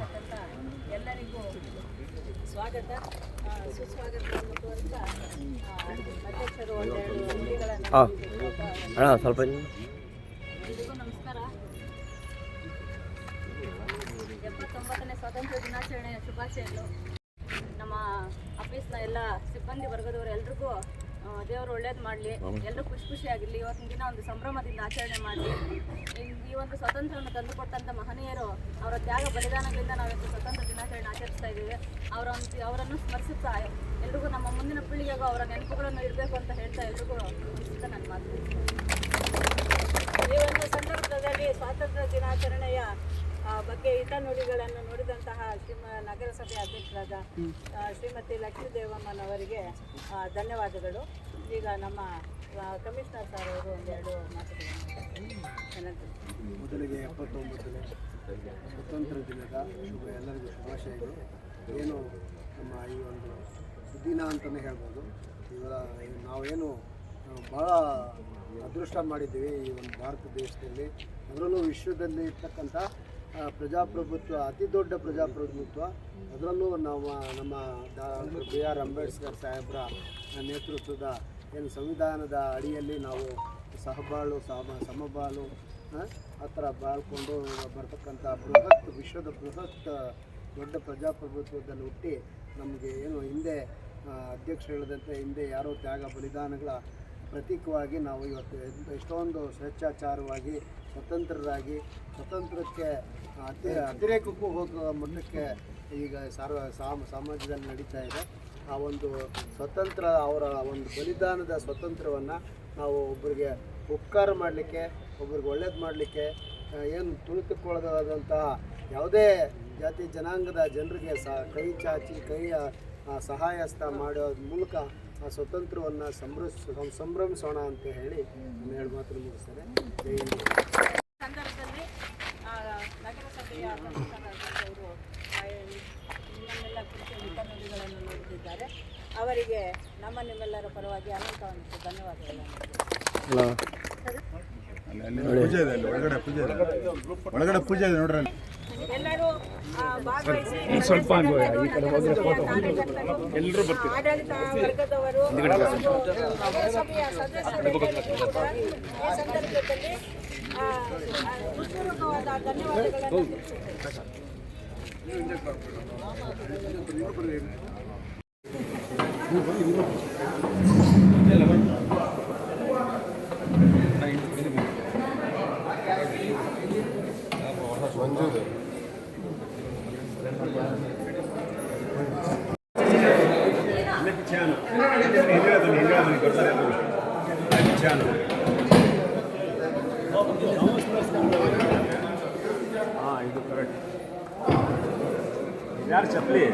ತಮ್ಮ ಎಲ್ಲರಿಗೂ ಸ್ವಾಗತ. ಸುಸ್ವಾಗತ ಕೋರ್ತಾ ಅಧ್ಯಕ್ಷರು ಒಂದೆರಡು ಅಣ್ಣ ಸ್ವಲ್ಪ ಎಲ್ಲರಿಗೂ ನಮಸ್ಕಾರ. ಎಪ್ಪತ್ತೊಂಬತ್ತನೇ ಸ್ವಾತಂತ್ರ್ಯ ದಿನಾಚರಣೆಯ ಶುಭಾಶಯಗಳು. ನಮ್ಮ ಆಫೀಸ್ನ ಎಲ್ಲ ಸಿಬ್ಬಂದಿ ವರ್ಗದವರು ಎಲ್ರಿಗೂ ದೇವರು ಒಳ್ಳೇದು ಮಾಡಲಿ. ಎಲ್ಲರೂ ಖುಷಿ ಖುಷಿಯಾಗಿರಲಿ ಇವತ್ತಿನ ದಿನ ಒಂದು ಸಂಭ್ರಮದಿಂದ ಆಚರಣೆ ಮಾಡಲಿ. ಈ ಒಂದು ಸ್ವಾತಂತ್ರ್ಯವನ್ನು ತಂದುಕೊಟ್ಟಂಥ ಮಹನೀಯರು ಅವರ ತ್ಯಾಗ ಬಲಿದಾನಗಳಿಂದ ನಾವಿವತ್ತು ಸ್ವತಂತ್ರ ದಿನಾಚರಣೆ ಆಚರಿಸ್ತಾ ಇದ್ದೀವಿ. ಅವರ ಅವರನ್ನು ಸ್ಮರಿಸುತ್ತಾ ಎಲ್ರಿಗೂ ನಮ್ಮ ಮುಂದಿನ ಪೀಳಿಗೆಗೂ ಅವರ ನೆನಪುಗಳನ್ನು ಇರಬೇಕು ಅಂತ ಹೇಳ್ತಾ ಎಲ್ರಿಗೂ ಅಂತ ನನ್ನ ಮಾತು. ಈ ಒಂದು ಸಂದರ್ಭದಲ್ಲಿ ಸ್ವಾತಂತ್ರ್ಯ ದಿನಾಚರಣೆಯ ಆ, ಹಿತ ಹಿತನುಡಿಗಳನ್ನು ನುಡಿದಂತಹ ಶ್ರೀಮ ನಗರಸಭೆ ಅಧ್ಯಕ್ಷರಾದ ಶ್ರೀಮತಿ ಲಕ್ಷ್ಮೀ ಧನ್ಯವಾದಗಳು. ಈಗ ನಮ್ಮ ಕಮಿಷನರ್ ಸರ್ ಅವರು ಒಂದೆರಡು ಮಾತುಗಳನ್ನು. ಮೊದಲಿಗೆ ಎಪ್ಪತ್ತೊಂಬತ್ತನೇ ಸ್ವತಂತ್ರ ದಿನದ ಶುಭ ಎಲ್ಲರಿಗೂ ಶುಭಾಶಯಗಳು. ಏನು ನಮ್ಮ ಈ ಒಂದು ದಿನ ಅಂತಲೇ ಹೇಳ್ಬೋದು. ಇವರ ನಾವೇನು ಭಾಳ ಅದೃಷ್ಟ ಮಾಡಿದ್ದೀವಿ ಈ ಒಂದು ಭಾರತ ದೇಶದಲ್ಲಿ. ಅದರಲ್ಲೂ ವಿಶ್ವದಲ್ಲಿ ಇರ್ತಕ್ಕಂಥ ಪ್ರಜಾಪ್ರಭುತ್ವ, ಅತಿ ದೊಡ್ಡ ಪ್ರಜಾಪ್ರಭುತ್ವ. ಅದರಲ್ಲೂ ನಾವು ನಮ್ಮ ಬಿ ಆರ್ ಅಂಬೇಡ್ಕರ್ ಸಾಹೇಬರ ನೇತೃತ್ವದ ಏನು ಸಂವಿಧಾನದ ಅಡಿಯಲ್ಲಿ ನಾವು ಸಹಬಾಳು, ಸಮ, ಸಮಬಾಳು, ಆ ಥರ ಬಾಳ್ಕೊಂಡು ಬರ್ತಕ್ಕಂಥ ಬೃಹತ್, ವಿಶ್ವದ ಬೃಹತ್ ದೊಡ್ಡ ಪ್ರಜಾಪ್ರಭುತ್ವದಲ್ಲಿ ಹುಟ್ಟಿ ನಮಗೆ ಏನು ಹಿಂದೆ ಅಧ್ಯಕ್ಷ ಹೇಳಿದಂತೆ ಹಿಂದೆ ಯಾರೋ ತ್ಯಾಗ ಬಲಿದಾನಗಳ ಪ್ರತೀಕವಾಗಿ ನಾವು ಇವತ್ತು ಎಷ್ಟೊಂದು- ಸ್ವೇಚ್ಛಾಚಾರವಾಗಿ ಸ್ವತಂತ್ರರಾಗಿ ಸ್ವತಂತ್ರಕ್ಕೆ ಅತಿ ಅತಿರೇಕಕ್ಕೂ ಹೋಗುವ ಮಟ್ಟಕ್ಕೆ ಈಗ ಸಾರ್ವ ಸಾಮ ಸಮಾಜದಲ್ಲಿ ನಡೀತಾ ಇದೆ. ಆ ಒಂದು ಸ್ವತಂತ್ರ ಅವರ ಒಂದು ಬಲಿದಾನದ ಸ್ವತಂತ್ರವನ್ನು ನಾವು ಒಬ್ಬರಿಗೆ ಉಪಕಾರ ಮಾಡಲಿಕ್ಕೆ, ಒಬ್ರಿಗೆ ಒಳ್ಳೇದು ಮಾಡಲಿಕ್ಕೆ ಏನು ತುಳಿತುಕೊಳ್ಳದಾದಂತಹ ಯಾವುದೇ ಜಾತಿ ಜನಾಂಗದ ಜನರಿಗೆ ಸಹ ಕೈ ಚಾಚಿ ಕೈಯ ಸಹಾಯಸ್ತ ಮಾಡೋ ಮೂಲಕ ಆ ಸ್ವತಂತ್ರವನ್ನು ಸಂಭ್ರಮಿಸ್ ಸಂಭ್ರಮಿಸೋಣ ಅಂತ ಹೇಳಿ ನಾನು ಎರಡು ಮಾತನ್ನು ಮುಗಿಸ್ತೇನೆ. ಸಂದರ್ಭದಲ್ಲಿ ಆ, ನಗರಸಭೆಯ ಅವರು ನಿಮ್ಮನ್ನೆಲ್ಲ ಕುರಿತು ಹಿತನುಡಿಗಳನ್ನು ನುಡಿದಿದ್ದಾರೆ ಅವರಿಗೆ ನಮ್ಮ ನಿಮ್ಮೆಲ್ಲರ ಪರವಾಗಿ ಅನಂತ ಒಂದು ಧನ್ಯವಾದಗಳನ್ನು ಅಣ್ಣ ಪೂಜೆ ಇದೆ ಅಲ್ಲಿ ಒಳಗಡೆ ಪೂಜೆ ಇದೆ. ಒಳಗಡೆ ಪೂಜೆ ಇದೆ ಸ್ವಲ್ಪ ಈ ಎಲ್ಲರೂ ಆ, ಫೋಟೋ ಸ್ವಲ್ಪ ಎಲ್ಲರೂ ಬರ್ತೀವಿ ಆಡಳಿತ ವರ್ಗದವರು ನಗರಸಭೆಯ ಸದಸ್ಯರು ಕೂಡ ಈ ಸಂದರ್ಭದಲ್ಲಿ ಆ, ಆ, ಹೃತ್ಪೂರ್ವಕವಾದ ಧನ್ಯವಾದಗಳನ್ನು ಹಾಂ ಇದು ಕರೆಕ್ಟ್ ಯಾರು ಚಪ್ಪಲಿ